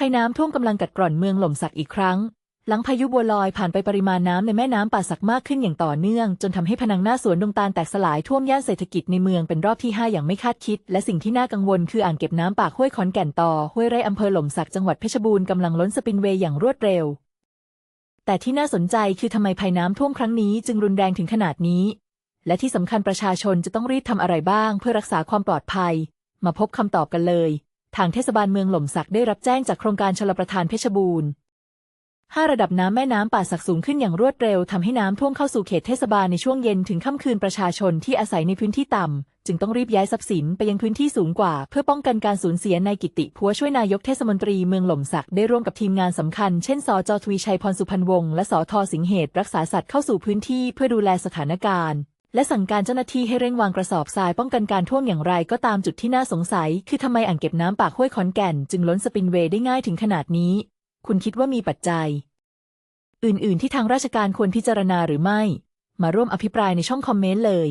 ภัยน้ำท่วมกำลังกัดกร่อนเมืองหล่มสักอีกครั้ง หลังพายุบัวลอยผ่านไปปริมาณน้ำในแม่น้ำป่าสักมากขึ้นอย่างต่อเนื่อง จนทำให้พนังหน้าสวนดงตาลแตกสลายท่วมย่านเศรษฐกิจในเมืองเป็นรอบที่ 5 อย่างไม่คาดคิด และสิ่งที่น่ากังวลคืออ่างเก็บน้ำปากห้วยขอนแก่นต่อห้วยไร่อำเภอหล่มสักจังหวัดเพชรบูรณ์กำลังล้นสปินเวย์อย่างรวดเร็ว แต่ที่น่าสนใจคือทำไมภัยน้ำท่วมครั้งนี้จึงรุนแรงถึงขนาดนี้ และที่สำคัญประชาชนจะต้องรีบทำอะไรบ้าง เพื่อรักษาความปลอดภัย มาพบคำตอบกันเลย ทางเทศบาลเมืองหล่มสักได้รับแจ้งจากโครงการชลประทานเพชรบูรณ์ห้าระดับน้ำแม่น้ำป่าสักสูงขึ้นอย่างรวดเร็วทำให้น้ำท่วมเข้าสู่เขตเทศบาลในช่วงเย็นถึงค่ำคืนประชาชนที่อาศัยในพื้นที่ต่ำ จึงต้องรีบย้ายทรัพย์สินไปยังพื้นที่สูงกว่า เพื่อป้องกันการสูญเสียนายกิติพัวช่วยนายกเทศมนตรีเมืองหล่มสักได้ร่วมกับทีมงานสำคัญ เช่นสจทวีชัยพรสุพรรณวงศ์และสทสิงห์เหตุรักษาสัตว์เข้าสู่พื้นที่เพื่อดูแลสถานการณ์ และสั่งการเจ้าหน้าที่ให้เร่งวางกระสอบทรายป้องกันการท่วมอย่างไรก็ตามจุดที่น่าสงสัย คือทำไมอ่างเก็บน้ำปากห้วยขอนแก่น จึงล้นสปินเวย์ได้ง่ายถึงขนาดนี้ คุณคิดว่ามีปัจจัย อื่น ๆ ที่ทางราชการควรพิจารณาหรือไม่ มาร่วมอภิปรายในช่องคอมเมนต์เลย